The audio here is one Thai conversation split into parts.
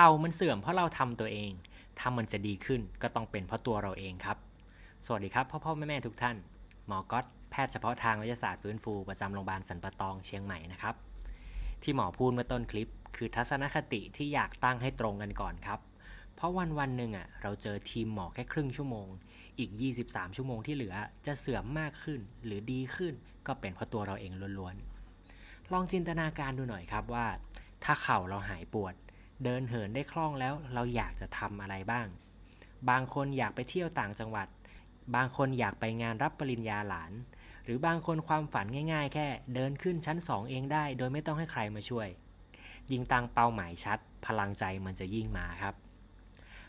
ข่ามันเสื่อมเพราะเราทำตัวเอง ถ้ามันจะดีขึ้นก็ต้องเป็นเพราะตัวเราเองครับ สวัสดีครับพ่อพ่อแม่แม่ทุกท่าน หมอก๊อตแพทย์เฉพาะทางวิทยาศาสตร์ฟื้นฟูประจำโรงพยาบาลสันปะตองเชียงใหม่นะครับ ที่หมอพูดเมื่อต้นคลิป คือทัศนคติที่อยากตั้งให้ตรงกันก่อนครับ เพราะวันวันหนึ่งอะเราเจอทีมหมอแค่ครึ่งชั่วโมง อีก 23 ชั่วโมงที่เหลือจะเสื่อมมากขึ้นหรือดีขึ้น ก็เป็นเพราะตัวเราเองล้วนๆลองจินตนาการดูหน่อยครับว่า ถ้าเข่าเราหายปวด เดินเหินได้คล่องแล้วเราอยากจะทำอะไรบ้าง บางคนอยากไปเที่ยวต่างจังหวัด บางคนอยากไปงานรับปริญญาหลาน หรือบางคนความฝันง่ายๆ แค่ เดินขึ้นชั้นสองเองได้ โดยไม่ต้องให้ใครมาช่วย ยิ่งตั้งเป้าหมายชัด พลังใจมันจะยิ่งมาครับ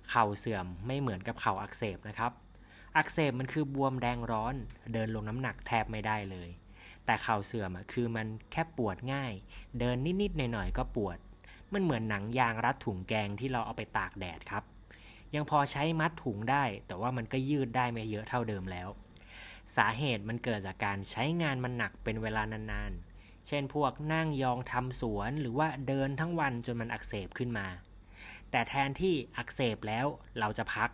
เข่าเสื่อมไม่เหมือนกับเข่าอักเสบนะครับ อักเสบมันคือบวมแดงร้อน เดินลงน้ำหนักแทบไม่ได้เลย แต่เข่าเสื่อมคือมันแค่ปวดง่าย เดินนิดๆหน่อยๆก็ปวด มันเหมือนหนังยางรัดถุงแกงที่เราเอาไปตากแดดครับ ยังพอใช้มัดถุงได้ แต่ว่ามันก็ยืดได้ไม่เยอะเท่าเดิมแล้ว สาเหตุมันเกิดจากการใช้งานมันหนักเป็นเวลานานๆ เช่นพวกนั่งยองทำสวนหรือว่าเดินทั้งวันจนมันอักเสบขึ้นมา แต่แทนที่อักเสบแล้วเราจะพัก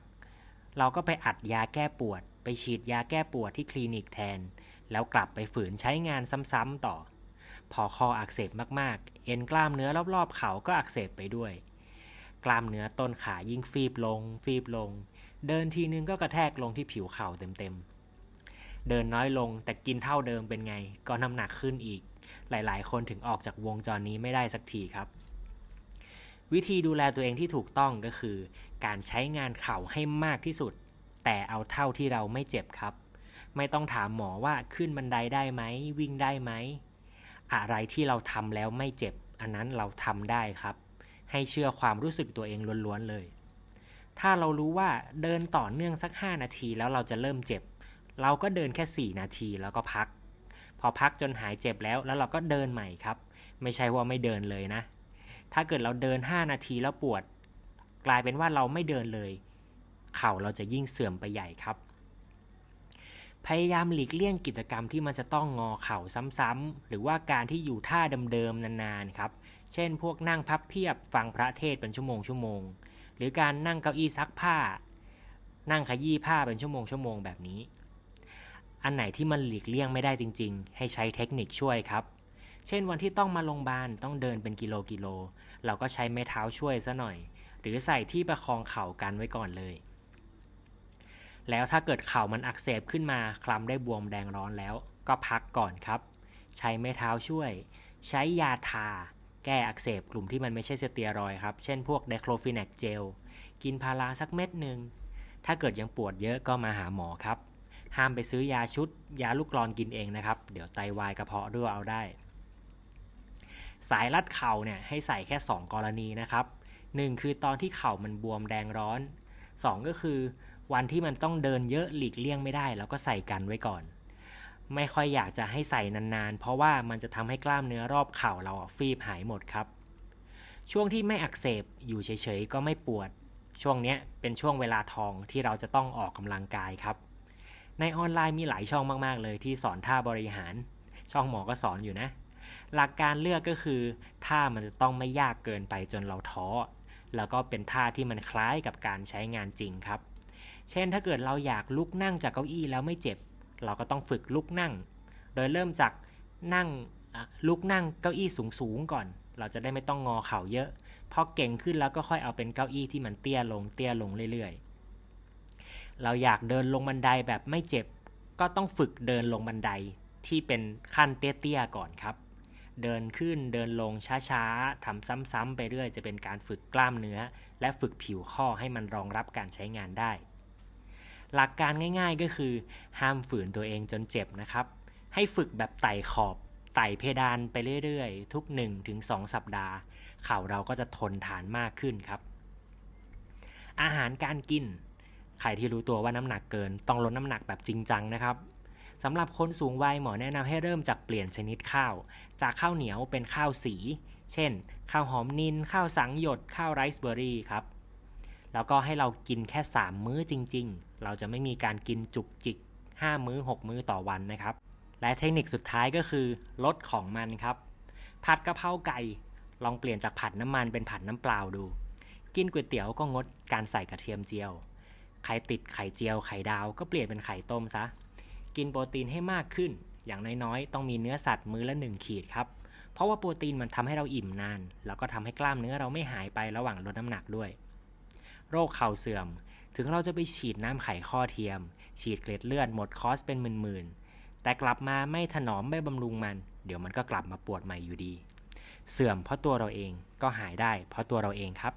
เราก็ไปอัดยาแก้ปวด ไปฉีดยาแก้ปวดที่คลินิกแทน แล้วกลับไปฝืนใช้งานซ้ำๆต่อ พอคออักเสบมากๆ เอ็นกล้ามเนื้อรอบๆ เขาก็อักเสบไปด้วย กล้ามเนื้อต้นขายิ่งฟีบลง ฟีบลง เดินทีนึงก็กระแทกลงที่ผิวเข่าเต็มๆ เดินน้อยลงแต่กินเท่าเดิมเป็นไง ก็น้ำหนักขึ้นอีก หลายๆ คนถึงออกจากวงจรนี้ไม่ได้สักทีครับ วิธีดูแลตัวเองที่ถูกต้องก็คือ การใช้งานเข่าให้มากที่สุด แต่เอาเท่าที่เราไม่เจ็บครับ ไม่ต้องถามหมอว่าขึ้นบันไดได้ไหมวิ่งได้ไหม อะไรที่เราทำแล้วไม่เจ็บ อันนั้นเราทำได้ครับ ให้เชื่อความรู้สึกตัวเองล้วนๆเลย ถ้าเรารู้ว่าเดินต่อเนื่องสัก 5 นาทีแล้วเราจะเริ่มเจ็บ เราก็เดินแค่ 4 นาทีแล้วก็พัก พอพักจนหายเจ็บแล้วแล้วเราก็เดินใหม่ครับ ไม่ใช่ว่าไม่เดินเลยนะ ถ้าเกิดเราเดิน 5 นาทีแล้วปวด กลายเป็นว่าเราไม่เดินเลย เข่าเราจะยิ่งเสื่อมไปใหญ่ครับ พยายามหลีกเลี่ยงกิจกรรมที่มันจะต้องงอเข่าซ้ำๆหรือว่าการที่อยู่ท่าเดิมๆนานๆครับ เช่น พวกนั่งพับเพียบฟังพระเทศเป็นชั่วโมงชั่วโมง หรือการนั่งเก้าอี้ซักผ้า นั่งขยี้ผ้าเป็นชั่วโมงชั่วโมงแบบนี้ อันไหนที่มันหลีกเลี่ยงไม่ได้จริง ๆ ให้ใช้เทคนิคช่วยครับ เช่นวันที่ต้องมาโรงพยาบาลต้องเดินเป็นกิโลกิโล เราก็ใช้ไม้เท้าช่วยซะหน่อย หรือใส่ที่ประคองเข่ากันไว้ก่อนเลย แล้วถ้าเกิดเข่ามันอักเสบขึ้นมาคลำได้บวมแดงร้อนแล้ว ก็พักก่อนครับ ใช้ไม้เท้าช่วย ใช้ยาทา แก้อักเสบกลุ่มที่มันไม่ใช่สเตียรอยครับ เช่นพวกไดโคลฟิน a กเจล กินพาราสักเม็ดหนึ่ง ถ้าเกิดยังปวดเยอะก็มาหาหมอครับ ห้ามไปซื้อยาชุด ยาลูกกรอนกินเองนะครับ เดี๋ยวไตวายกระเพาะรั่วเอาได้ สายรัดเข่าเนี่ยให้ใส่แค่ 2 กรณีนะครับ 1 คือตอนที่เข่ามันบวมแดงร้อน 2 ก็คือวันที่มันต้องเดินเยอะหลีกเลี่ยงไม่ได้แล้วก็ใส่กันไว้ก่อน ไม่ค่อยอยากจะให้ใส่นานๆ เพราะว่ามันจะทำให้กล้ามเนื้อรอบเข่าเราฟีบหายหมดครับ ช่วงที่ไม่อักเสบอยู่เฉยๆก็ไม่ปวด ช่วงเนี้ยเป็นช่วงเวลาทองที่เราจะต้องออกกำลังกายครับ ในออนไลน์มีหลายช่องมากๆ เลยที่สอนท่าบริหาร ช่องหมอก็สอนอยู่นะ หลักการเลือกก็คือท่ามันจะต้องไม่ยากเกินไปจนเราท้อ แล้วก็เป็นท่าที่มันคล้ายกับการใช้งานจริงครับ เช่นถ้าเกิดเราอยากลุกนั่งจากเก้าอี้แล้วไม่เจ็บ เราก็ต้องฝึกลุกนั่ง โดยเริ่มจากนั่งลุกนั่งเก้าอี้สูงๆก่อน เราจะได้ไม่ต้องงอเข่าเยอะ พอเก่งขึ้นแล้วก็ค่อยเอาเป็นเก้าอี้ที่มันเตี้ยลงเตี้ยลงเรื่อยๆ เราอยากเดินลงบันไดแบบไม่เจ็บ ก็ต้องฝึกเดินลงบันไดที่เป็นขั้นเตี้ยๆก่อนครับ เดินขึ้นเดินลงช้าๆทำซ้ำๆไปเรื่อยจะเป็นการฝึกกล้ามเนื้อ และฝึกผิวข้อให้มันรองรับการใช้งานได้ หลักการง่ายๆก็คือ ห้ามฝืนตัวเองจนเจ็บนะครับ ให้ฝึกแบบไต่ขอบไต่เพดานไปเรื่อยๆ ทุก 1-2 สัปดาห์ เข่าเราก็จะทนทานมากขึ้นครับ อาหารการกิน ใครที่รู้ตัวว่าน้ำหนักเกิน ต้องลดน้ำหนักแบบจริงจังนะครับ สำหรับคนสูงวัยหมอแนะนำให้เริ่มจากเปลี่ยนชนิดข้าว จากข้าวเหนียวเป็นข้าวสี เช่น ข้าวหอมนิน ข้าวสังหยด ข้าวไรซ์เบอร์รี่ครับ แล้วก็ให้เรากินแค่ 3 มื้อจริง ๆ เราจะไม่มีการกินจุกจิก 5 มื้อ 6 มื้อต่อวันนะครับ และเทคนิคสุดท้ายก็คือลดของมันครับ ผัดกะเพราไก่ ลองเปลี่ยนจากผัดน้ำมันเป็นผัดน้ำเปล่าดู กินก๋วยเตี๋ยวก็งดการใส่กระเทียมเจียวใครติดไข่เจียวไข่ดาวก็เปลี่ยนเป็นไข่ต้มซะ กินโปรตีนให้มากขึ้น อย่างน้อยๆ ต้องมีเนื้อสัตว์มื้อละหนึ่งขีดครับ เพราะว่าโปรตีนมันทำให้เราอิ่มนาน แล้วก็ทำให้กล้ามเนื้อเราไม่หายไประหว่างลดน้ำหนักด้วย โรคเข่าเสื่อม ถึงเราจะไปฉีดน้ำไขข้อเทียม ฉีดเกล็ดเลือดหมดคอสเป็นหมื่นๆ แต่กลับมาไม่ถนอมไม่บำรุงมัน เดี๋ยวมันก็กลับมาปวดใหม่อยู่ดี เสื่อมเพราะตัวเราเองก็หายได้ เพราะตัวเราเองครับ